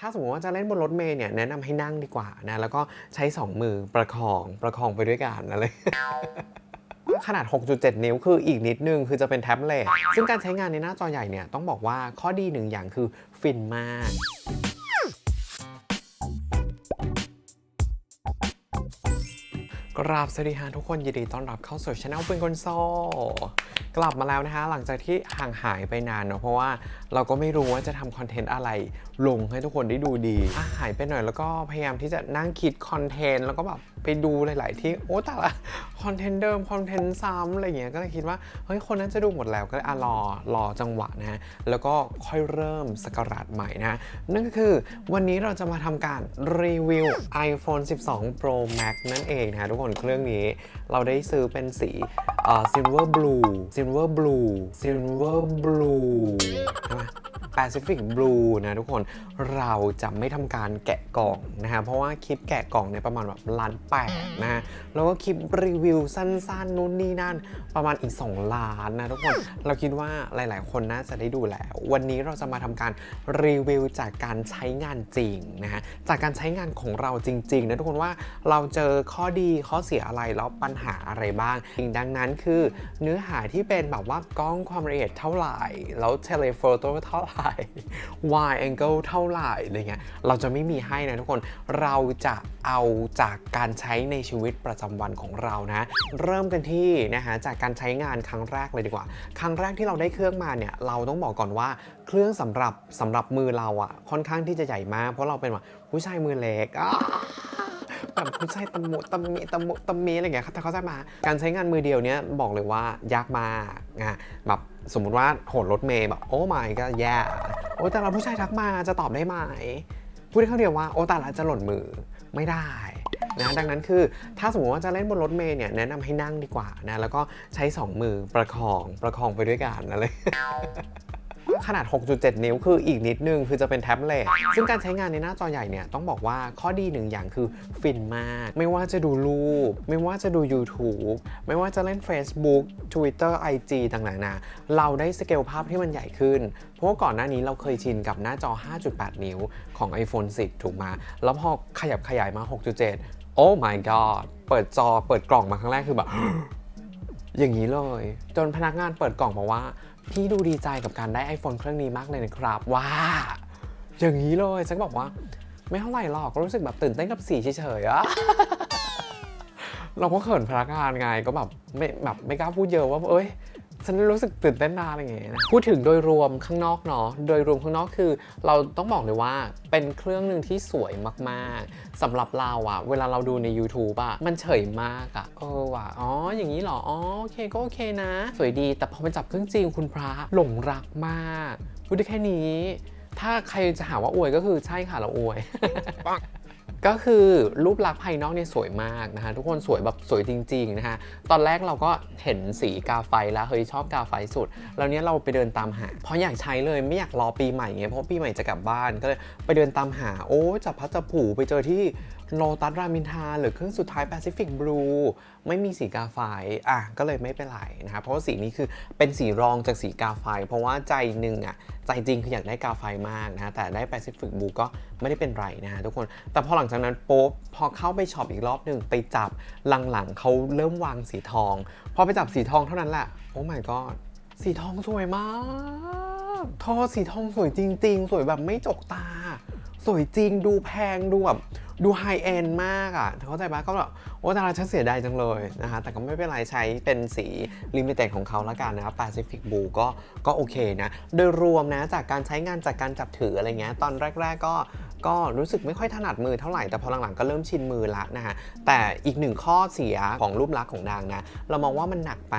ถ้าสมมติว่าจะเล่นบนรถเมล์เนี่ยแนะนำให้นั่งดีกว่านะ แล้วก็ใช้ 2 มือประคองประคองไปด้วยกันอะไรขนาด 6.7 นิ้ว คืออีกนิดนึง คือจะเป็นแท็บเล็ตซึ่งการใช้งานในหน้าจอใหญ่เนี่ยต้องบอกว่าข้อดีหนึ่งอย่างคือฟินมาก กราบสวัสดีฮะทุกคนยินดีต้อนรับเข้าสู่ช anel เป็นคนโซกลับมาแล้วนะคะหลังจากที่ห่างหายไปนานเนาะเพราะว่าเราก็ไม่รู้ว่าจะทำคอนเทนต์อะไรลงให้ทุกคนได้ดูดีอะหายไปหน่อยแล้วก็พยายามที่จะนั่งคิดคอนเทนต์แล้วก็แบบไปดูหลาย ๆ ที่โอ้แต่ละคอนเทนต์เดิมคอนเทนต์ซ้ำอะไรเงี้ยก็เลยคิดว่าเฮ้ยคนนั้นจะดูหมดแล้วก็เลยอะรอรอจังหวะนะฮะแล้วก็ค่อยเริ่มสกราชใหม่นะนั่นก็คือวันนี้เราจะมาทำการรีวิว iPhone 12 Pro Max นั่นเองนะทุกคนนเครื่องนี้ เราได้ซื้อเป็นสีอ่า Silver Blue Silver Blue Silver Blue ใช่ไหม Pacific Blue นะทุกคนเราจะไม่ทำการแกะกล่องนะฮะเพราะว่าคลิปแกะกล่องเนี่ยประมาณแบบล้านแปดนะฮะแล้วก็คลิปรีวิวสั้นๆนู่นนี่นั่นประมาณอีก 2 ล้านนะทุกคนเราคิดว่าหลายๆ คนน่าจะได้ดูแล้ว วันนี้เราจะมาทำการรีวิวจากการใช้งานจริงนะฮะจากการใช้งานของเราจริงๆนะทุกคนว่าเราเจอข้อดีข้อเสียอะไรแล้วปัญหาอะไรบ้างดังนั้นคือเนื้อหาที่เป็นแบบว่ากล้องความละเอียดเท่าไหร่ แล้วเทเลโฟโต้เท่าไหร่ wide angle เท่าไหร่อะไรเงี้ยเราจะไม่มีให้นะทุกคนเราจะเอาจากการใช้ในชีวิตประจำวันของเรานะเริ่มกันที่นะฮะจากการใช้งานครั้งแรกเลยดีกว่า ครั้งแรกที่เราได้เครื่องมาเนี่ยเราต้องบอกก่อนว่าเครื่องสำหรับสำหรับมือเราอะค่อนข้างที่จะใหญ่มาก เพราะเราเป็นแบบผู้ชายมือเล็กแบบผู้ชายตะมุตะมิตะมุตะมิอะไรเงี้ยแต่เขาจะมา การใช้งานมือเดียวเนี้ยบอกเลยว่ายากมากนะแบบ สมมุติว่าโหนรถเมย์แบบโอ้ไม่ก็แย่โอ้แต่เราผู้ชายทักมาจะตอบได้ไหมพูดได้คำเดียวว่าโอ้แต่ละจะหล่นมือไม่ได้นะดังนั้นคือถ้าสมมติว่าจะเล่นบนรถเมย์เนี่ยแนะนำให้นั่งดีกว่านะแล้วก็ใช้ 2 มือประคองประคองไปด้วยกันอะไร ขนาด 6.7 นิ้วคืออีกนิดนึง คือจะเป็นแท็บเล็ตซึ่งการใช้งานในหน้าจอใหญ่เนี่ยต้องบอกว่าข้อดีหนึ่งอย่างคือฟินมาก ไม่ว่าจะดูรูป ไม่ว่าจะดู YouTube ไม่ว่าจะเล่น Facebook Twitter IG ต่างๆนะเราได้สเกลภาพที่มันใหญ่ขึ้น เพราะว่าก่อนหน้านี้เราเคยชินกับหน้าจอ 5.8 นิ้วของ iPhone 10 ถูกมาแล้วพอขยับขยายมา 6.7 โอ้ my god เปิดจอเปิดกล่องมาครั้งแรกคือแบบอย่างนี้เลย จนพนักงานเปิดกล่องบอกว่า พี่ดูดีใจกับการได้ iPhone เครื่องนี้มากเลยนะครับว่าอย่างนี้เลยฉันบอกว่า ไม่เท่าไหร่หรอกก็รู้สึกแบบตื่นเต้นกับสีเฉยๆอะเราก็เขินพนักงานไงก็แบบไม่แบบไม่กล้าพูดเยอะว่า เอ้ย ฉันรู้สึกตื่นเต้นนานอะไรอย่างเงี้ยนะพูดถึงโดยรวมข้างนอกเนาะโดยรวมข้างนอกคือ เราต้องบอกเลยว่าเป็นเครื่องหนึ่งที่สวยมากๆสำหรับเราอะเวลาเราดูใน YouTube อะมันเฉยมากอะเออว่ะอ๋ออย่างนี้เหรออ๋อโอเคก็โอเคนะ สวยดีแต่พอไปจับเครื่องจริงคุณพระหลงรักมากพูดได้แค่นี้ ถ้าใครจะหาว่าอวยก็คือใช่ค่ะเราอวย ก็คือรูปลักษณ์ภายนอกเนี่ยสวยมากนะคะทุกคนสวยแบบสวยจริงๆนะคะตอนแรกเราก็เห็นสีกาไฟแล้วเฮ้ยชอบกาไฟสุด แล้วเนี้ยเราไปเดินตามหา เพราะอยากใช้เลยไม่อยากรอปีใหม่เงี้ยเพราะปีใหม่จะกลับบ้านก็เลยไปเดินตามหาโอ้จับพัดจับผูไปเจอที่ โลตัสรามินทาหรือเครื่องสุดท้าย Pacific Blue ไม่มีสีกาไฟอะก็เลยไม่เป็นไรนะคะเพราะว่าสีนี้คือเป็นสีรองจากสีกาไฟ เพราะว่าใจหนึ่งอะใจจริงคืออยากได้กาไฟมากนะแต่ได้ Pacific Blue ก็ไม่ได้เป็นไรนะฮะทุกคน แต่พอหลังจากนั้นปุ๊บพอเข้าไปช็อปอีกรอบหนึ่งไปจับหลังๆเขาเริ่มวางสีทองพอไปจับสีทองเท่านั้นแหละโอ้ my god สีทองสวยมากทอสีทองสวยจริง ๆ สวยแบบไม่จกตา สวยจริงดูแพงดูแบบดูไฮเอนมากอะ่ะเข้าใจปะก็แบบโอ้แต่เราฉันเสียดายจังเลยนะคะ แต่ก็ไม่เป็นไรใช้เป็นสีลิมิเต็ดของเขาละกันนะครับ Pacific Blue ก็ก็โอเคนะ โดยรวมนะ จากการใช้งานจากการจับถืออะไรเงี้ย ตอนแรก ๆ ก็ก็รู้สึกไม่ค่อยถนัดมือเท่าไหร่ แต่พอหลังๆก็เริ่มชินมือละนะฮะ แต่อีกหนึ่งข้อเสียของรูปลักษณ์ของนางนะ เรามองว่ามันหนักไป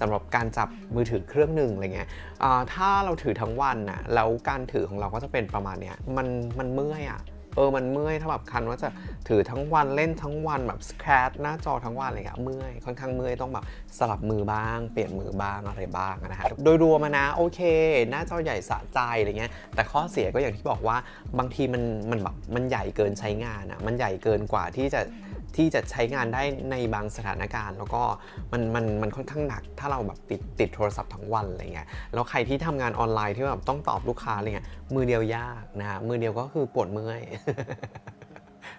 สำหรับการจับมือถือเครื่องหนึ่งอะไรเงี้ยอ่าถ้าเราถือทั้งวันน่ะแล้วการถือของเราก็จะเป็นประมาณเนี้ยมันมันเมื่อยอะเออมันเมื่อยถ้าแบบคันว่าจะถือทั้งวันเล่นทั้งวันแบบสแครหน้าจอทั้งวันอะไรเงี้ยเมื่อยค่อนข้างเมื่อยต้องแบบสลับมือบ้าง เปลี่ยนมือบ้างอะไรบ้างนะฮะโดยรวมมานะโอเค หน้าจอใหญ่สะใจอะไรเงี้ยแต่ข้อเสียก็อย่างที่บอกว่าบางทีมันมันแบบมันใหญ่เกินใช้งานอะมันใหญ่เกินกว่าที่จะ ที่จะใช้งานได้ในบางสถานการณ์ แล้วก็มันมันมันค่อนข้างหนัก ถ้าเราแบบติดติดโทรศัพท์ทั้งวันอะไรเงี้ยแล้วใครที่ทำงานออนไลน์ที่แบบต้องตอบลูกค้าอะไรเงี้ยมือเดียวยากนะฮะมือเดียวก็คือปวดเมื่อย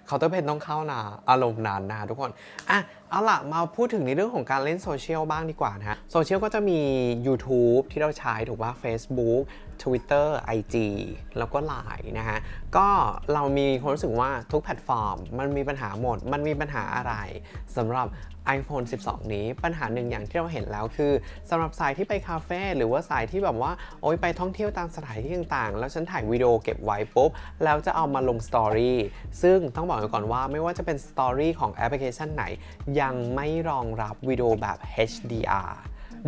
เคาน์เตอร์เพนต้องเข้านะอารมณ์นานนะทุกคน อะ เอาล่ะ มาพูดถึงในเรื่องของการเล่นโซเชียลบ้างดีกว่านะฮะ โซเชียลก็จะมี YouTube ที่เราใช้ถูกป่ะ Facebook Twitter IG แล้วก็ Line นะฮะ ก็เรามีความรู้สึกว่าทุกแพลตฟอร์ม มันมีปัญหาหมด มันมีปัญหาอะไรสำหรับ iPhone 12 นี้ปัญหาหนึ่งอย่างที่เราเห็นแล้วคือสำหรับสายที่ไปคาเฟ่หรือว่าสายที่แบบว่าโอ๊ยไปท่องเที่ยวตามสถานที่ต่างๆ แล้วฉันถ่ายวิดีโอเก็บไว้ปุ๊บ แล้วจะเอามาลงสตอรี่ซึ่งต้องบอกไว้ก่อนว่าไม่ว่าจะเป็นสตอรี่ของแอปพลิเคชันไหน ยังไม่รองรับวิดีโอแบบ HDR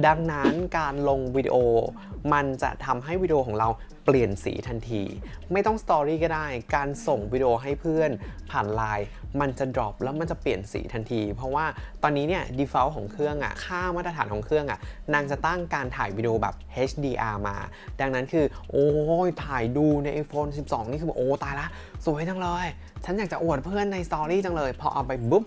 ดังนั้นการลงวิดีโอ มันจะทำให้วิดีโอของเราเปลี่ยนสีทันที ไม่ต้องสตอรี่ก็ได้ การส่งวิดีโอให้เพื่อนผ่านไลน์มันจะ drop แล้วมันจะเปลี่ยนสีทันที เพราะว่าตอนนี้เนี่ย default ของเครื่องอะค่ามาตรฐานของเครื่องอะนางจะตั้งการถ่ายวิดีโอแบบ HDR มา ดังนั้นคือ โอ้ยถ่ายดูใน iPhone 12 นี่คือโอ้ตายละ สวยจังเลย ฉันอยากจะอวดเพื่อนในสตอรี่จังเลย พอเอาไปปุ๊บ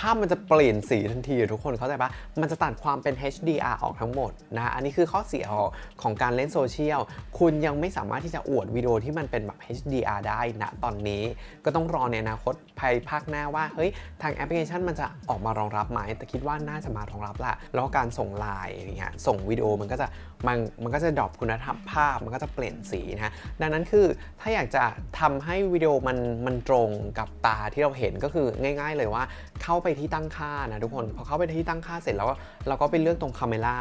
ภาพมันจะเปลี่ยนสีทันทีทุกคนเข้าใจปะมันจะตัดความเป็น HDR ออกทั้งหมดนะอันนี้คือข้อเสียของของการเล่นโซเชียล คุณยังไม่สามารถที่จะอวดวิดีโอที่มันเป็นแบบ HDR ได้นะตอนนี้ ก็ต้องรอในอนาคตภายภาคหน้าว่าเฮ้ยทางแอปพลิเคชันมันจะออกมารองรับไหมแต่คิดว่าน่าจะมารองรับละแล้วก็การส่งไลน์อย่างเงี้ยส่งวิดีโอมันก็จะ มันมันก็จะดรอปคุณภาพภาพมันก็จะเปลี่ยนสีนะฮะดังนั้นคือถ้าอยากจะทำให้วิดีโอมันมันตรงกับตาที่เราเห็นก็คือง่าย ๆ เลยว่าเข้าไปที่ตั้งค่านะทุกคนพอเข้าไปที่ตั้งค่าเสร็จแล้วเราก็ไปเลือกตรงคาเมล่า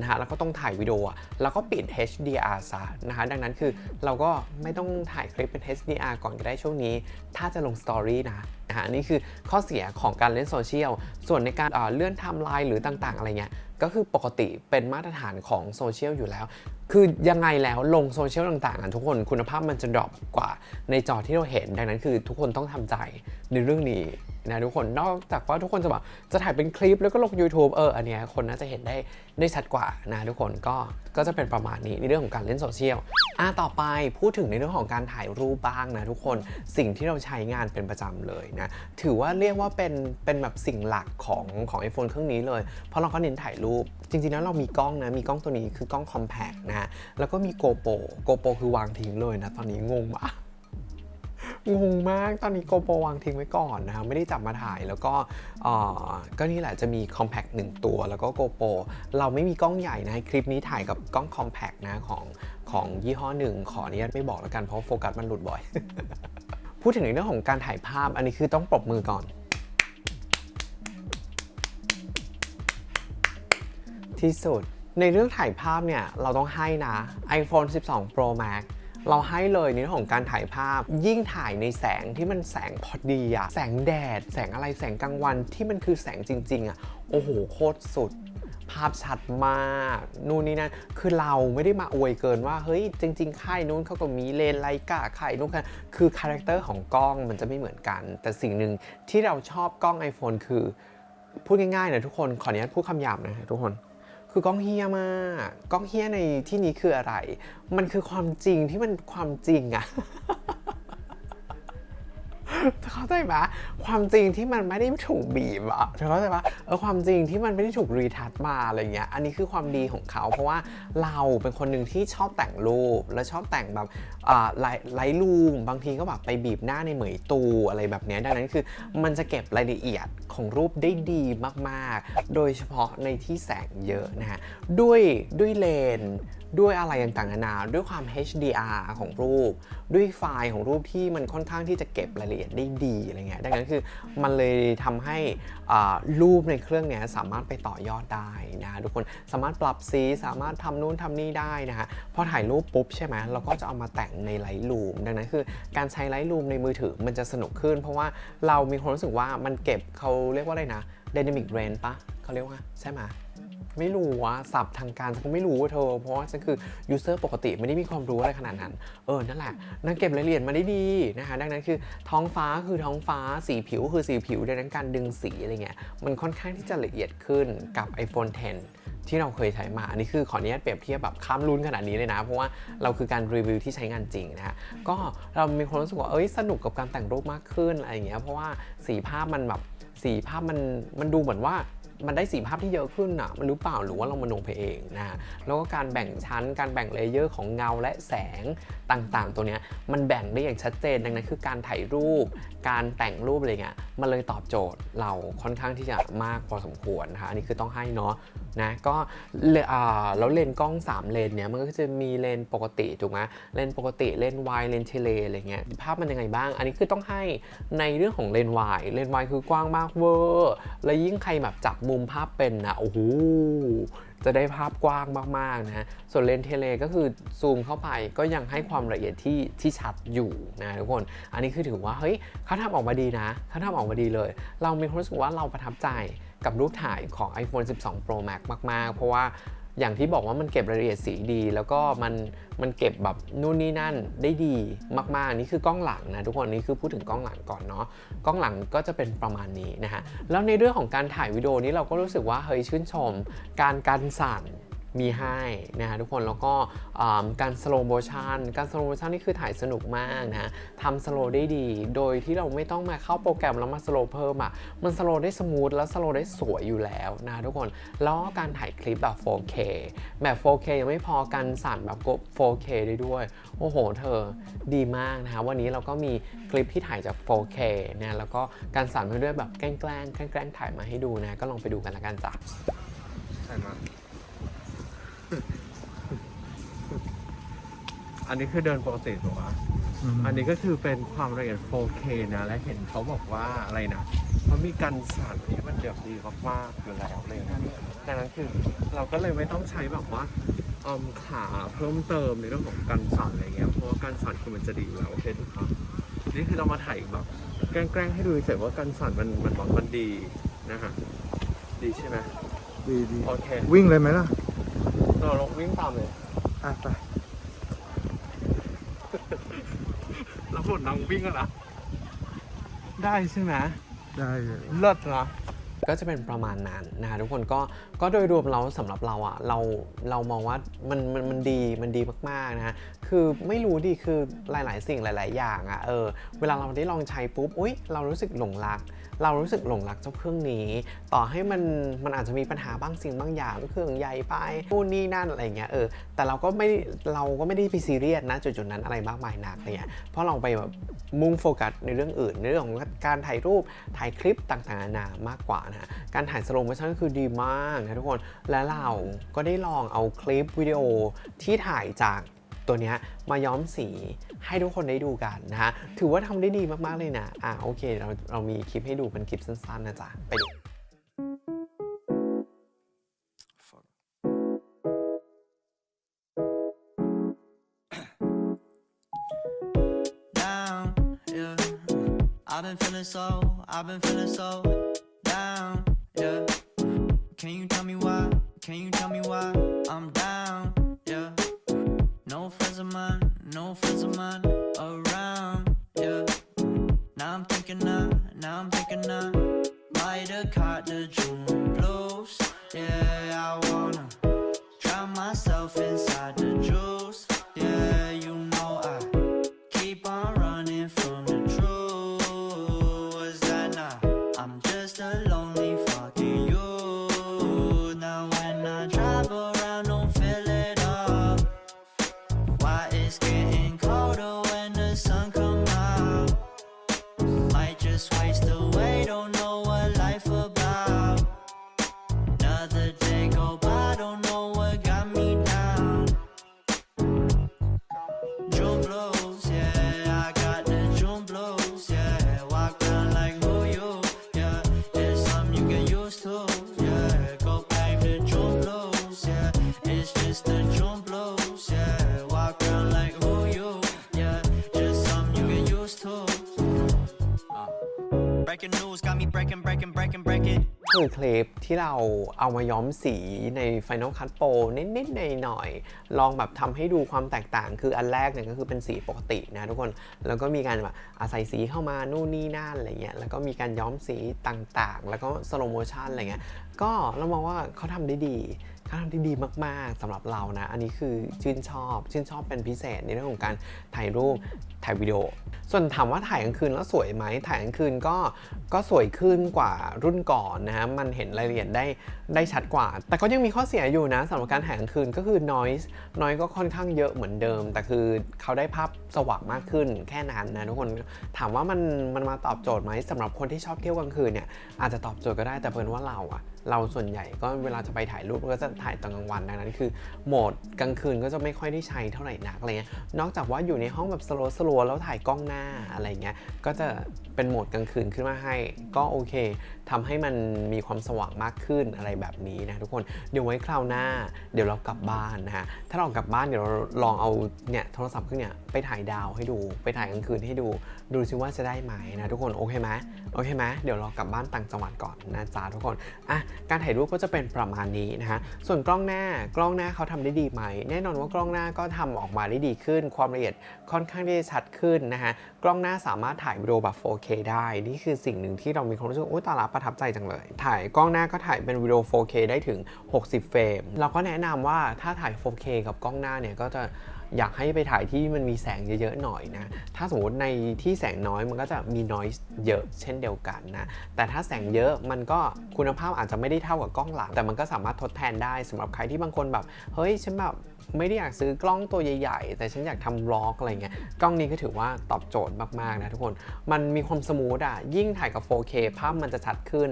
นะฮะแล้วก็ต้องถ่ายวิดีโออะแล้วก็ปิด HDR ซะนะฮะดังนั้นคือเราก็ไม่ต้องถ่ายคลิปเป็น HDR ก่อนก็ได้ช่วงนี้ ถ้าจะลงสตอรี่นะนะฮะนี่คือข้อเสียของการเล่นโซเชียลส่วนในการเอ่อเลื่อนไทม์ไลน์หรือต่างๆ อะไรเงี้ย ก็คือปกติเป็นมาตรฐานของโซเชียลอยู่แล้ว คือยังไงแล้วลงโซเชียลต่างๆอะทุกคนคุณภาพมันจะดรอปกว่าในจอที่เราเห็น ดังนั้นคือทุกคนต้องทำใจในเรื่องนี้ นะทุกคนนอกจากว่าทุกคนจะบอกจะถ่ายเป็นคลิปแล้วก็ลง YouTube เอออันเนี้ยคนน่าจะเห็นได้ได้ชัดกว่านะทุกคนก็ก็จะเป็นประมาณนี้ในเรื่องของการเล่นโซเชียลอะต่อไปพูดถึงในเรื่องของการถ่ายรูปบ้างนะทุกคนสิ่งที่เราใช้งานเป็นประจำเลยนะถือว่าเรียกว่าเป็นเป็นแบบสิ่งหลักของของ iPhone เครื่องนี้เลย เพราะเราก็เน้นถ่ายรูป จริงๆ แล้วเรามีกล้องนะมีกล้องตัวนี้คือกล้องคอมแพกนะแล้วก็มีโกโปโกโปคือวางทิ้งเลยนะตอนนี้งงมาก งงมากตอนนี้โกโปรวางทิ้งไว้ก่อนนะครับไม่ได้จับมาถ่ายแล้วก็ก็นี่แหละจะมี Compact 1 ตัว แล้วก็โกโปรเราไม่มีกล้องใหญ่นะคลิปนี้ถ่ายกับกล้อง Compact นะของของยี่ห้อหนึ่งขออนุญาตไม่บอกแล้วกันเพราะโฟกัสมันหลุดบ่อย พูดถึงในเรื่องของการถ่ายภาพอันนี้คือต้องปรบมือก่อนที่สุดในเรื่องถ่ายภาพเนี่ย เราต้องให้นะ iPhone 12 Pro Max เราให้เลยในเรื่องของการถ่ายภาพ ยิ่งถ่ายในแสงที่มันแสงพอดีอะแสงแดด แสงอะไรแสงกลางวันที่มันคือแสงจริง ๆอะโอ้โหโคตรสุด ภาพชัดมาก นู่นนี่นั่นคือเราไม่ได้มาอวยเกินว่า เฮ้ย จริง ๆ ค่ายนู้นเขาก็มีเลนส์ไลกาค่ายนู้นกันคือคาแรคเตอร์ของกล้องมันจะไม่เหมือนกัน แต่สิ่งหนึ่งที่เราชอบกล้อง iPhone คือ พูดง่ายๆนะทุกคนขออนุญาตพูดคำหยาบนะทุกคน คือกล้องเฮียมากกล้องเฮียในที่นี้คืออะไร มันคือความจริงที่มันความจริงอะ เข้าใจปะความจริงที่มันไม่ได้ถูกบีบอะเธอเข้าใจปะเออความจริงที่มันไม่ได้ถูกรีทัชมาอะไรเงี้ย อันนี้คือความดีของเขาเพราะว่าเราเป็นคนหนึ่งที่ชอบแต่งรูป และชอบแต่งแบบไลไลท์รูมบางทีก็แบบไปบีบหน้าในเหมยตูอะไรแบบนี้ดังนั้นคือมันจะเก็บรายละเอียดของรูปได้ดีมาก ๆ โดยเฉพาะในที่แสงเยอะนะฮะด้วยด้วยเลน ด้วยอะไรต่างๆนานา ด้วยความ HDR ของรูป ด้วยไฟล์ของรูปที่มันค่อนข้างที่จะเก็บรายละเอียดได้ดีอะไรเงี้ยดังนั้นคือมันเลยทำให้รูปในเครื่องเนี้ยสามารถไปต่อยอดได้นะทุกคนสามารถปรับสีสามารถทำนู่นทำนี่ได้นะฮะพอถ่ายรูปปุ๊บใช่ไหมเราก็จะเอามาแต่งใน Lightroom ดังนั้นคือการใช้ Lightroom ในมือถือมันจะสนุกขึ้น เพราะว่าเรามีความรู้สึกว่ามันเก็บเขาเรียกว่าอะไรนะ Dynamic Range ปะเขาเรียกว่าใช่ไหม ไม่รู้ว่าศัพท์ทางการฉันก็ไม่รู้ว่าเธอ เพราะว่าฉันคือยูเซอร์ปกติไม่ได้มีความรู้อะไรขนาดนั้น เออ นั่นแหละนางเก็บรายละเอียดมาได้ดีนะคะ ดังนั้นคือท้องฟ้าคือท้องฟ้าสีผิวคือสีผิวดังนั้นการดึงสีอะไรเงี้ยมันค่อนข้างที่จะละเอียดขึ้นกับ iPhone 10 ที่เราเคยใช้มา อันนี้คือขออนุญาตเปรียบเทียบแบบข้ามรุ่นขนาดนี้เลยนะ เพราะว่าเราคือการรีวิวที่ใช้งานจริงนะฮะก็เรามีความรู้สึกว่าเอ้ยสนุกกับการแต่งรูปมากขึ้นอะไรเงี้ยเพราะว่าสีภาพมันแบบสีภาพมันมันดูเหมือนว่า มันได้สีภาพที่เยอะขึ้นอะมันรู้เปล่าหรือว่าเรามโนไปเองนะฮะแล้วก็การแบ่งชั้นการแบ่งเลเยอร์ของเงาและแสงต่างๆ ตัวเนี้ยมันแบ่งได้อย่างชัดเจนดังนั้นคือการถ่ายรูป การแต่งรูปอะไรเงี้ยมันเลยตอบโจทย์เราค่อนข้างที่จะมากพอสมควรนะคะอันนี้คือต้องให้เนาะ นะก็เลอ่าแล้วเลนกล้อง3เลนเนี่ยมันก็จะมีเลนปกติถูกไหมเลนปกติเลนวายเลนเทเลอะไรเงี้ยภาพมันยังไงบ้าง อันนี้คือต้องให้ในเรื่องของเลนวายเลนวายคือกว้างมากเวอร์แล้วยิ่งใครแบบจับมุมภาพเป็นนะโอ้โหจะได้ภาพกว้างมากๆนะส่วนเลนเทเลก็คือซูมเข้าไปก็ยังให้ความละเอียดที่ที่ชัดอยู่นะทุกคน อันนี้คือถือว่าเฮ้ยเขาทำออกมาดีนะเขาทำออกมาดีเลย เรามีความรู้สึกว่าเราประทับใจ กับรูปถ่ายของ iPhone 12 Pro Max มาก ๆ เพราะว่าอย่างที่บอกว่ามันเก็บรายละเอียดสีดี แล้วก็มันมันเก็บแบบนู่นนี่นั่นได้ดีมากๆนี่คือกล้องหลังนะทุกคนนี่คือพูดถึงกล้องหลังก่อนเนาะกล้องหลังก็จะเป็นประมาณนี้นะฮะแล้วในเรื่องของการถ่ายวิดีโอนี้เราก็รู้สึกว่าเฮ้ยชื่นชม การกันสั่น มีให้นะฮะทุกคนแล้วก็การสโลโมชันการสโลโมชันนี่คือถ่ายสนุกมากนะทำสโลได้ดี โดยที่เราไม่ต้องมาเข้าโปรแกรมแล้วมาสโลเพิ่มอะมันสโลได้สมูทแล้วสโลได้สวยอยู่แล้วนะทุกคนแล้วก็การถ่ายคลิปแบบ 4K แบบ 4K ยังไม่พอการสั่นแบบ 4K ได้ด้วย โอ้โห เธอดีมากนะคะวันนี้เราก็มีคลิปที่ถ่ายจาก 4K นะแล้วก็การสั่นไปด้วยแบบแกล้งแกล้งแกล้งแกล้งถ่ายมาให้ดูนะก็ลองไปดูกันละกันจ้ะใช่ไหม อันนี้คือเดินปกติถูกปะอันนี้ก็คือเป็นความละเอียด 4K นะ และเห็นเขาบอกว่าอะไรนะเขามีกันสั่นที่มันเดือดดีมากๆอยู่แล้วเลยนะดังนั้นคือเราก็เลยไม่ต้องใช้แบบว่าเอมขาเพิ่มเติมในเรื่องของกันสั่นอะไรเงี้ย เพราะว่ากันสั่นคือมันจะดีอยู่แล้วโอเคทุกครับนี่คือเรามาถ่ายแบบแกล้งๆให้ดูเฉยๆว่ากันสั่นมันมันบอกมันดีนะฮะ ดีใช่ไหมดีดีโอเค วิ่งเลยไหมล่ะ เราลองวิ่งตามเลยอะไปแล้วผลน้องวิ่งอะนะได้ใช่ไหมได้เลยเลิศนะก็จะเป็นประมาณนั้นนะคะทุกคนก็ก็โดยรวมเราสำหรับเราอะเราเรามองว่ามันมันมันดีมันดีมากๆนะฮะคือไม่รู้ดิคือหลาย ๆ สิ่งหลาย ๆ อย่างอะเออเวลาเราได้ลองใช้ปุ๊บอุ้ยเรารู้สึกหลงรัก เรารู้สึกหลงรักเจ้าเครื่องนี้ ต่อให้มันมันอาจจะมีปัญหาบางสิ่งบางอย่างเครื่องใหญ่ไปนู่นนี่นั่นอะไรเงี้ยเออแต่เราก็ไม่เราก็ไม่ได้ไปซีเรียสนะจุดๆนั้นอะไรมากมายนักเงี้ยเพราะเราไปแบบมุ่งโฟกัสในเรื่องอื่นในเรื่องของการถ่ายรูปถ่ายคลิปต่างๆนานามากกว่านะฮะการถ่ายสโลโมชั่นก็คือดีมากนะทุกคนและเราก็ได้ลองเอาคลิปวิดีโอที่ถ่ายจาก ตัวนี้มาย้อมสีให้ทุกคนได้ดูกันนะฮะ ถือว่าทำได้ดีมากๆเลยนะ อ่าโอเค เราเรามีคลิปให้ดูเป็นคลิปสั้นๆนะจ๊ะ ไปดู Can you tell me why? Can you tell me why I'm down? Of mine, no friends of mine around, yeah. Now I'm thinking now, now I'm thinking now. Might have caught the June blues, yeah. I wanna drown myself inside the juice, คือคลิปที่เราเอามาย้อมสีใน Final Cut Pro นิดๆหน่อยๆลองแบบทำให้ดูความแตกต่าง คืออันแรกเนี่ยก็คือเป็นสีปกตินะทุกคน แล้วก็มีการแบบอาศัยสีเข้ามานู่นนี่นั่นอะไรเงี้ย แล้วก็มีการย้อมสีต่างๆ แล้วก็สโลโมชันอะไรเงี้ย ก็เรามองว่าเขาทำได้ดีเขาทำได้ดีมากๆสำหรับเรานะ อันนี้คือชื่นชอบ ชื่นชอบเป็นพิเศษในเรื่องของการถ่ายรูป ถ่ายวิดีโอ ส่วนถามว่าถ่ายกลางคืนแล้วสวยไหมถ่ายกลางคืนก็ก็สวยขึ้นกว่ารุ่นก่อนนะฮะมันเห็นรายละเอียดได้ได้ชัดกว่า แต่ก็ยังมีข้อเสียอยู่นะสำหรับการถ่ายกลางคืนก็คือ noise noise ก็ค่อนข้างเยอะเหมือนเดิม แต่คือเขาได้ภาพสว่างมากขึ้นแค่นั้นนะทุกคนถามว่ามันมันมาตอบโจทย์ไหมสำหรับคนที่ชอบเที่ยวกลางคืนเนี่ยอาจจะตอบโจทย์ก็ได้แต่เพิ่นว่าเราอะเราส่วนใหญ่ก็เวลาจะไปถ่ายรูปก็จะถ่ายตอนกลางวันดังนั้นคือโหมดกลางคืนก็จะไม่ค่อยได้ใช้เท่าไหร่นักอะไรเงี้ยนอกจากว่าอยู่ในห้องแบบสโลสโลแล้วถ่ายกล้องหน้าอะไรเงี้ย ก็จะเป็นโหมดกลางคืนขึ้นมาให้ ก็โอเคทำให้มันมีความสว่างมากขึ้นอะไรแบบนี้นะทุกคน เดี๋ยวไว้คราวหน้า เดี๋ยวเรากลับบ้านนะฮะ ถ้าเรากลับบ้านเดี๋ยวเราลองเอาเนี่ยโทรศัพท์เครื่องเนี่ยไปถ่ายดาวให้ดู ไปถ่ายกลางคืนให้ดู ดูซิว่าจะได้ไหมนะทุกคน โอเคไหมโอเคไหมเดี๋ยวเรากลับบ้านต่างจังหวัดก่อนนะจ๊ะทุกคน อะ การถ่ายรูปก็จะเป็นประมาณนี้นะฮะ ส่วนกล้องหน้า กล้องหน้าเขาทำได้ดีไหม แน่นอนว่ากล้องหน้าก็ทำออกมาได้ดีขึ้น ความละเอียดค่อนข้างที่จะชัดขึ้นนะฮะกล้องหน้าสามารถถ่ายวิดีโอแบบ 4K ได้ นี่คือสิ่งหนึ่งที่เรามีความรู้สึกว่าอุ๊ยตาลับประทับใจจังเลย ถ่ายกล้องหน้าก็ถ่ายเป็นวิดีโอ 4K ได้ถึง 60 เฟรมเราก็แนะนำว่าถ้าถ่าย 4K กับกล้องหน้าเนี่ยก็จะอยากให้ไปถ่ายที่มันมีแสงเยอะๆหน่อยนะ ถ้าสมมติในที่แสงน้อยมันก็จะมี noise เยอะเช่นเดียวกันนะ แต่ถ้าแสงเยอะมันก็คุณภาพอาจจะไม่ได้เท่ากับกล้องหลัง แต่มันก็สามารถทดแทนได้สำหรับใครที่บางคนแบบ เฮ้ยฉันแบบ ไม่ได้อยากซื้อกล้องตัวใหญ่ๆ แต่ฉันอยากทำวล็อกอะไรเงี้ย กล้องนี้ก็ถือว่าตอบโจทย์มากๆนะทุกคน มันมีความสมูทอะ ยิ่งถ่ายกับ 4K ภาพมันจะชัดขึ้น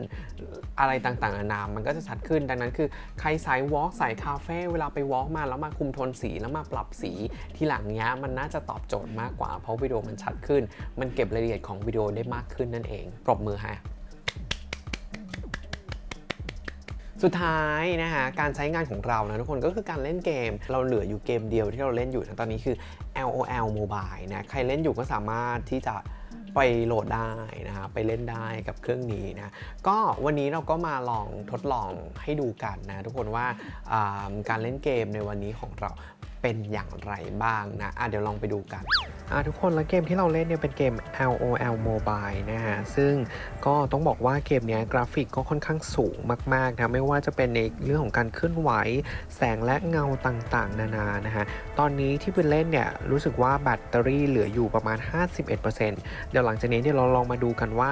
อะไรต่างๆนานามันก็จะชัดขึ้น ดังนั้นคือใครสายวอล์กสายคาเฟ่เวลาไปวอล์กมาแล้วมาคุมโทนสีแล้วมาปรับสีทีหลังเนี้ยมันน่าจะตอบโจทย์มากกว่า เพราะวิดีโอมันชัดขึ้น มันเก็บรายละเอียดของวิดีโอได้มากขึ้นนั่นเอง ปรบมือฮะ สุดท้ายนะคะการใช้งานของเรานะทุกคนก็คือการเล่นเกม เราเหลืออยู่เกมเดียวที่เราเล่นอยู่ตอนนี้คือ LOL Mobile นะใครเล่นอยู่ก็สามารถที่จะ ไปโหลดได้นะฮะไปเล่นได้กับเครื่องนี้นะก็วันนี้เราก็มาลองทดลองให้ดูกันนะทุกคนว่าาการเล่นเกมในวันนี้ของเราเป็นอย่างไรบ้างนะะเดี๋ยวลองไปดูกันทุกคนแล้วเกมที่เราเล่นเนี่ยเป็นเกม LOL Mobile นะฮะ ซึ่งก็ต้องบอกว่าเกมนี้กราฟิกก็ค่อนข้างสูงมากๆนะ ไม่ว่าจะเป็นในเรื่องของการเคลื่อนไหว แสงและเงาต่างๆ นานานะฮะ ตอนนี้ที่เป็นเล่นเนี่ยรู้สึกว่าแบตเตอรี่เหลืออยู่ประมาณ 51%เดี๋ยวหลังจากนี้เดี๋ยวเราลองมาดูกันว่า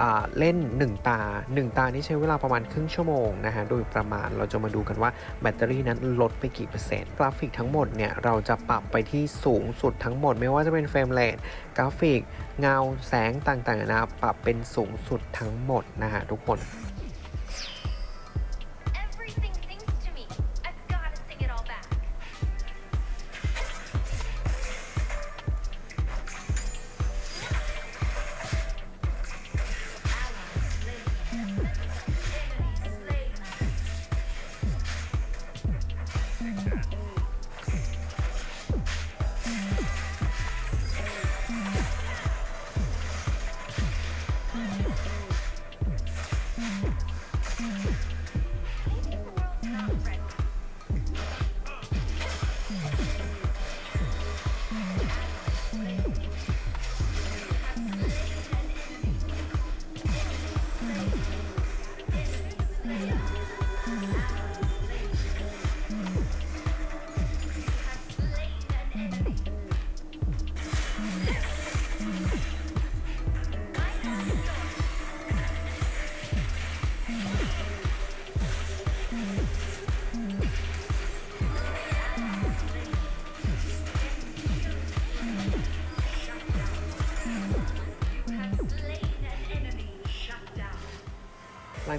อ่าเล่น 1 ตา 1 ตานี่ใช้เวลาประมาณครึ่งชั่วโมงนะฮะโดยประมาณเราจะมาดูกันว่าแบตเตอรี่นั้นลดไปกี่เปอร์เซ็นต์กราฟิกทั้งหมดเนี่ยเราจะปรับไปที่สูงสุดทั้งหมด ไม่ว่าจะเป็นเฟรมเรทกราฟิก เงาแสงต่างๆนานาปรับเป็นสูงสุดทั้งหมดนะฮะทุกคน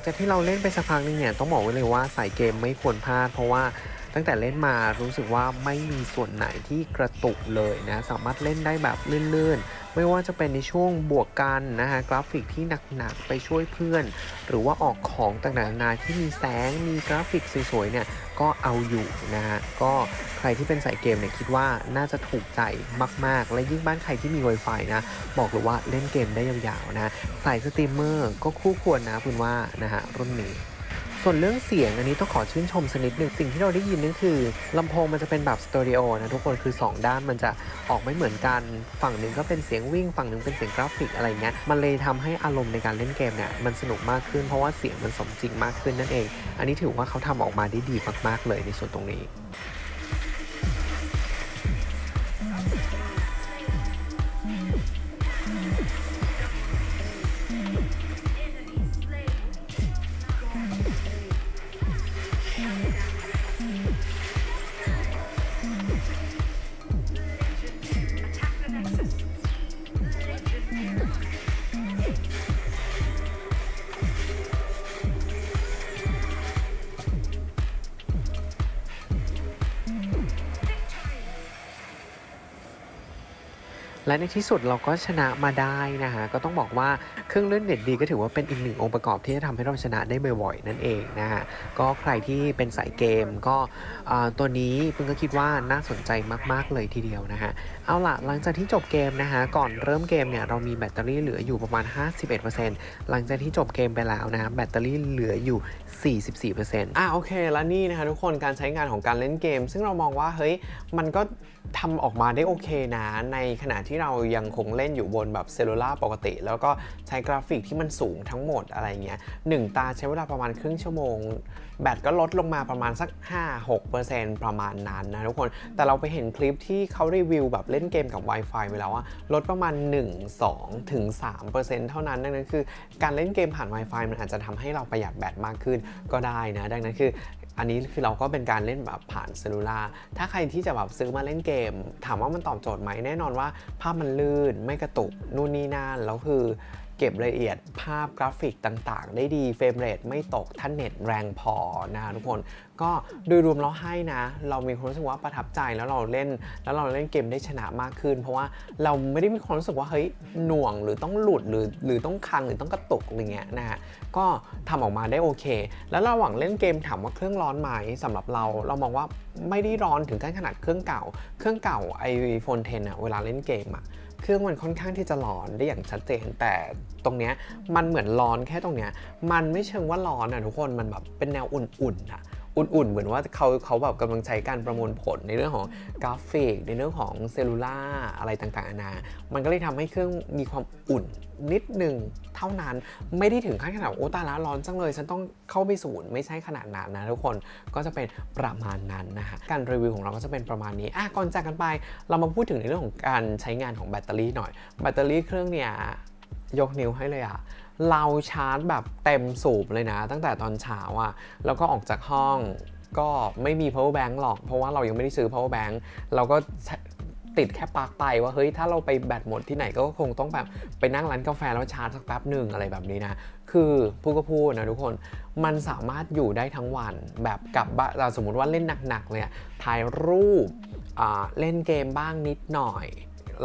จากที่เราเล่นไปสักพักหนึงเนี่ยต้องบอกไว้เลยว่าสายเกมไม่ควรพลาด เพราะว่าตั้งแต่เล่นมารู้สึกว่าไม่มีส่วนไหนที่กระตุกเลยนะสามารถเล่นได้แบบลื่นๆ ไม่ว่าจะเป็นในช่วงบวกกันนะฮะกราฟิกที่หนักๆไปช่วยเพื่อน หรือว่าออกของต่างๆนานาที่มีแสงมีกราฟิกสวยๆเนี่ยก็เอาอยู่นะฮะก็ใครที่เป็นสายเกมเนี่ยคิดว่าน่าจะถูกใจมาก ๆ และยิ่งบ้านใครที่มี Wi-Fi นะ บอกเลยว่าเล่นเกมได้ยาวๆนะสายสตรีมเมอร์ก็คู่ควรนะคุณว่านะฮะรุ่นนี้ ส่วนเรื่องเสียงอันนี้ต้องขอชื่นชมสนิดหนึ่งสิ่งที่เราได้ยินนั่นคือลำโพงมันจะเป็นแบบสเตอริโอนะทุกคนคือ 2 ด้านมันจะออกไม่เหมือนกัน ฝั่งหนึ่งก็เป็นเสียงวิ่ง ฝั่งหนึ่งเป็นเสียงกราฟิกอะไรเงี้ยมันเลยทำให้อารมณ์ในการเล่นเกมเนี่ยมันสนุกมากขึ้นเพราะว่าเสียงมันสมจริงมากขึ้นนั่นเอง อันนี้ถือว่าเขาทำออกมาได้ดีมากๆเลยในส่วนตรงนี้ และในที่สุดเราก็ชนะมาได้นะฮะก็ต้องบอกว่าเครื่องเล่นเน็ตดีก็ถือว่าเป็นอีกหนึ่งองค์ประกอบที่จะทำให้เราชนะได้บ่อยๆนั่นเองนะฮะก็ใครที่เป็นสายเกมก็ตัวนี้เพิ่งก็คิดว่าน่าสนใจมากๆเลยทีเดียวนะฮะเอาล่ะหลังจากที่จบเกมนะฮะก่อนเริ่มเกมเนี่ยเรามีแบตเตอรี่เหลืออยู่ประมาณ 51%หลังจากที่จบเกมไปแล้วนะฮะแบตเตอรี่เหลืออยู่ 44%อะโอเคแล้วนี่นะคะทุกคนการใช้งานของการเล่นเกม ซึ่งเรามองว่าเฮ้ยมันก็ ทำออกมาได้โอเคนะ ในขณะที่เรายังคงเล่นอยู่บนแบบเซลลูล่าปกติ แล้วก็ใช้กราฟิกที่มันสูงทั้งหมดอะไรเงี้ยหนึ่งตาใช้เวลาประมาณครึ่งชั่วโมง แบตก็ลดลงมาประมาณสัก 5-6%ประมาณนั้นนะทุกคน แต่เราไปเห็นคลิปที่เขารีวิวแบบเล่นเกมกับ Wi-Fi ไปแล้วว่าลดประมาณ 1 2ถึง3%เท่านั้นดังนั้นคือ การเล่นเกมผ่าน Wi-Fi มันอาจจะทำให้เราประหยัดแบตมากขึ้นก็ได้นะ ดังนั้นคือ อันนี้คือเราก็เป็นการเล่นแบบผ่านเซลูล่าถ้าใครที่จะแบบซื้อมาเล่นเกม ถามว่ามันตอบโจทย์ไหมแน่นอนว่า ภาพมันลื่นไม่กระตุกนู่นนี่นั่นแล้วคือเก็บรายละเอียดภาพกราฟิกต่างๆ ได้ดีเฟรมเรทไม่ตกท่านเน็ตแรงพอนะทุกคน ก็โดยรวมเราให้นะ เรามีความรู้สึกว่าประทับใจแล้วเราเล่น แล้วเราเล่นเกมได้ชนะมากขึ้น เพราะว่าเราไม่ได้มีความรู้สึกว่าเฮ้ยหน่วงหรือต้องหลุดหรือหรือต้องคังหรือต้องกระตุกอะไรเงี้ยนะฮะ ก็ทำออกมาได้โอเค แล้วระหว่างเล่นเกมถามว่าเครื่องร้อนไหมสำหรับเราเรามองว่าไม่ได้ร้อนถึงขั้นขนาดเครื่องเก่า เครื่องเก่า iPhone 10อะเวลาเล่นเกมอะเครื่องมันค่อนข้างที่จะร้อนได้อย่างชัดเจน แต่ตรงเนี้ยมันเหมือนร้อนแค่ตรงเนี้ยมันไม่เชิงว่าร้อนอะทุกคนมันแบบเป็นแนวอุ่นๆอะ อุ่นๆ เหมือนว่าเขาเขาแบบกำลังใช้การประมวลผลในเรื่องของกราฟิก ในเรื่องของเซลลูล่าอะไรต่างๆนานา มันก็เลยทำให้เครื่องมีความอุ่นนิดหนึ่งเท่านั้น ไม่ได้ถึงขั้นขนาดโอ้ตาละร้อนจังเลย ฉันต้องเข้าไปศูนย์ไม่ใช่ขนาดนั้นนะทุกคนก็จะเป็นประมาณนั้นนะฮะการรีวิวของเราก็จะเป็นประมาณนี้อะก่อนจากกันไป เรามาพูดถึงในเรื่องของการใช้งานของแบตเตอรี่หน่อยแบตเตอรี่เครื่องเนี่ยยกนิ้วให้เลยอะ เราชาร์จแบบเต็มสูบเลยนะ ตั้งแต่ตอนเช้าอะแล้วก็ออกจากห้องก็ไม่มี power bank หรอก เพราะว่าเรายังไม่ได้ซื้อ power bank เราก็ติดแค่ปลั๊กไปว่าเฮ้ยถ้าเราไปแบตหมดที่ไหนก็คงต้องแบบไปนั่งร้านกาแฟแล้วชาร์จสักแป๊บหนึ่งอะไรแบบนี้นะ คือพูดก็พูดนะทุกคนมันสามารถอยู่ได้ทั้งวันแบบกลับเราสมมติว่าเล่นหนักๆเลยถ่ายรูปเล่นเกมบ้างนิดหน่อย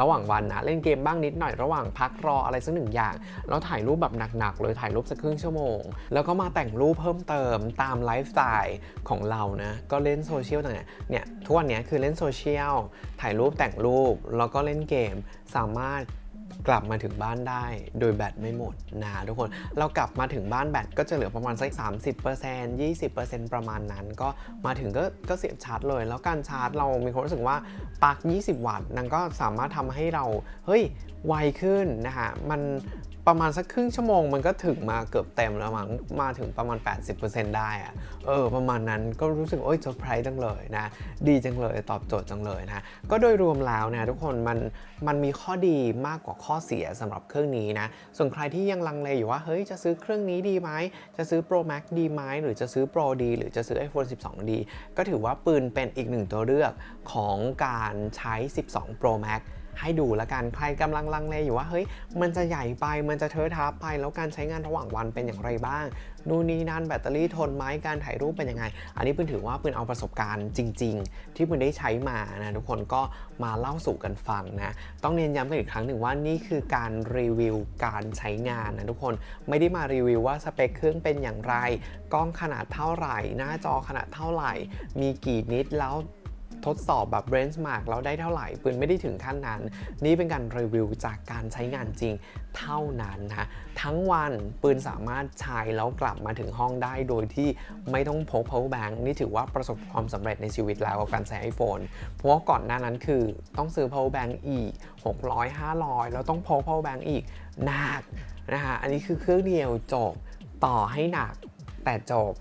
ระหว่างวันนะเล่นเกมบ้างนิดหน่อยระหว่างพักรออะไรสักหนึ่งอย่าง แล้วถ่ายรูปแบบหนักๆเลยถ่ายรูปสักครึ่งชั่วโมง แล้วก็มาแต่งรูปเพิ่มเติมตามไลฟ์สไตล์ของเรานะก็เล่นโซเชียลต่างๆเนี่ยทุกวันนี้คือเล่นโซเชียลถ่ายรูปแต่งรูปแล้วก็เล่นเกมสามารถ กลับมาถึงบ้านได้โดยแบตไม่หมดนะทุกคน เรากลับมาถึงบ้านแบตก็จะเหลือประมาณสัก 30% 20%ประมาณนั้น ก็มาถึงก็ก็เสียบชาร์จเลย แล้วการชาร์จเรามีความรู้สึกว่าปลั๊ก20 วัตต์นั่นก็สามารถทำให้เราเฮ้ยไวขึ้นนะฮะมัน ประมาณสักครึ่งชั่วโมงมันก็ถึงมาเกือบเต็มแล้วมั้งมาถึงประมาณ 80%ได้อะเออประมาณนั้นก็รู้สึกโอ้ยเซอร์ไพรส์จังเลยนะ ดีจังเลยตอบโจทย์จังเลยนะก็โดยรวมแล้วนะทุกคนมันมันมีข้อดีมากกว่าข้อเสียสำหรับเครื่องนี้นะส่วนใครที่ยังลังเลอยู่ว่าเฮ้ยจะซื้อเครื่องนี้ดีไหมจะซื้อ Pro Max ดีไหมหรือจะซื้อ Pro ดี หรือจะซื้อ iPhone 12 ดี ก็ถือว่าปืนเป็นอีกหนึ่งตัวเลือกของการใช้ 12 Pro Max ให้ดูละกันใครกำลังลังเลอยู่ว่าเฮ้ยมันจะใหญ่ไปมันจะเทอะทะไป แล้วการใช้งานระหว่างวันเป็นอย่างไรบ้างนู่นนี่นั่นแบตเตอรี่ทนไหมการถ่ายรูปเป็นยังไง อันนี้ปืนถือว่าปืนเอาประสบการณ์จริง ๆ ที่ปืนได้ใช้มานะทุกคนก็มาเล่าสู่กันฟังนะต้องเน้นย้ำกันอีกครั้งหนึ่งว่านี่คือการรีวิวการใช้งานนะทุกคนไม่ได้มารีวิวว่าสเปคเครื่องเป็นอย่างไรกล้องขนาดเท่าไหร่ หน้าจอขนาดเท่าไหร่ มีกี่นิตแล้ว ทดสอบแบบ benchmark แล้วได้เท่าไหร่ปืนไม่ได้ถึงขั้นนั้น นี่เป็นการรีวิวจากการใช้งานจริงเท่านั้นนะทั้งวันปืนสามารถใช้แล้วกลับมาถึงห้องได้โดยที่ไม่ต้องพก power bank นี่ถือว่าประสบความสำเร็จในชีวิตแล้วกับการใช้ iPhone เพราะว่าก่อนหน้านั้นคือต้องซื้อ power bank อีก 600 500 แล้วต้องพก power bank อีกหนักนะฮะอันนี้คือเครื่องเดียวจบต่อให้หนักแต่จบ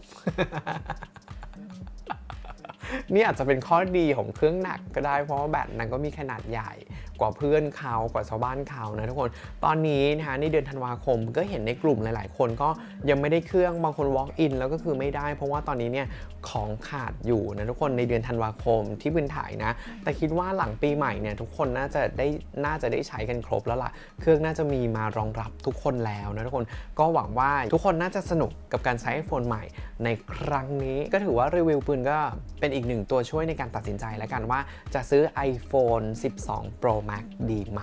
นี่อาจจะเป็นข้อดีของเครื่องหนักก็ได้เพราะว่าแบตนั้นก็มีขนาดใหญ่ กว่าเพื่อนเขากว่าชาวบ้านเขานะทุกคน ตอนนี้นะคะในเดือนธันวาคมก็เห็นในกลุ่มหลาย ๆ คนก็ยังไม่ได้เครื่องบางคน walk in แล้วก็คือไม่ได้ เพราะว่าตอนนี้เนี่ยของขาดอยู่นะทุกคนในเดือนธันวาคมที่พื้นถ่ายนะ แต่คิดว่าหลังปีใหม่เนี่ยทุกคนน่าจะได้น่าจะได้ใช้กันครบแล้วล่ะ เครื่องน่าจะมีมารองรับทุกคนแล้วนะทุกคนก็หวังว่าทุกคนน่าจะสนุกกับการใช้ iPhone ใหม่ในครั้งนี้ก็ถือว่ารีวิวปืนก็เป็นอีกหนึ่งตัวช่วยในการตัดสินใจแล้วกันว่าจะซื้อ iPhone 12 Pro มากดีไหม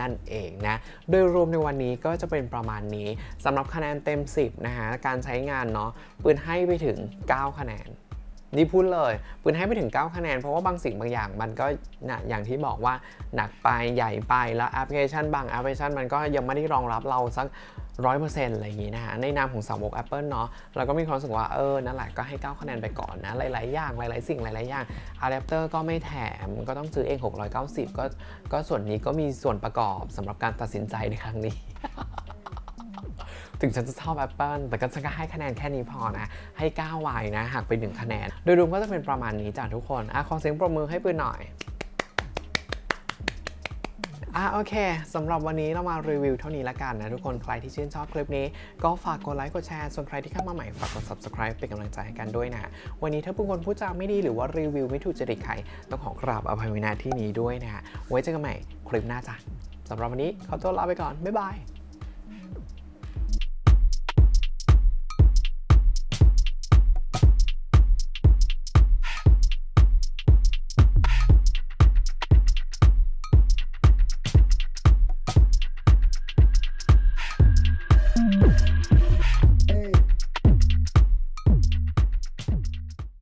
นั่นเองนะ โดยรวมในวันนี้ก็จะเป็นประมาณนี้สำหรับคะแนนเต็ม 10 นะฮะ การใช้งานเนาะปืนให้ไปถึง 9 คะแนน นี่พูดเลยปืนให้ไปถึง 9 คะแนน เพราะว่าบางสิ่งบางอย่างมันก็นะอย่างที่บอกว่าหนักไปใหญ่ไปแล้วแอปพลิเคชันบางแอปพลิเคชันมันก็ยังไม่ได้รองรับเราสักร้อยเปอร์เซ็นต์อะไรอย่างงี้นะฮะในนามของสาวก Apple เนาะเราก็มีความรู้สึกว่าเออนั่นแหละก็ให้ 9 คะแนนไปก่อนนะ หลาย ๆ อย่าง หลาย ๆ สิ่งหลาย ๆ อย่างอะแดปเตอร์ก็ไม่แถมก็ต้องซื้อเอง 690 ก็ก็ส่วนนี้ก็มีส่วนประกอบสำหรับการตัดสินใจในครั้งนี้ ถึงฉันจะชอบ Apple แต่ก็ฉันก็ให้คะแนนแค่นี้พอนะ ให้9วายนะหักไป 1 คะแนน โดยรวมก็จะเป็นประมาณนี้จ้ะทุกคนอะขอเสียงปรบมือให้ปืนหน่อยอะโอเคสำหรับวันนี้เรามารีวิวเท่านี้ละกันนะทุกคนใครที่ชื่นชอบคลิปนี้ ก็ฝากกดไลค์กดแชร์ ส่วนใครที่เข้ามาใหม่ฝากกด subscribe เป็นกำลังใจให้กันด้วยนะ วันนี้ถ้าเป็นคนพูดจาไม่ดีหรือว่ารีวิวไม่ถูกจริตใครต้องขอกราบอภัยไว้ณที่นี้ด้วยนะฮะไว้เจอกันใหม่คลิปหน้าจ้ะสำหรับวันนี้ขอตัวลาไปก่อนบ๊ายบาย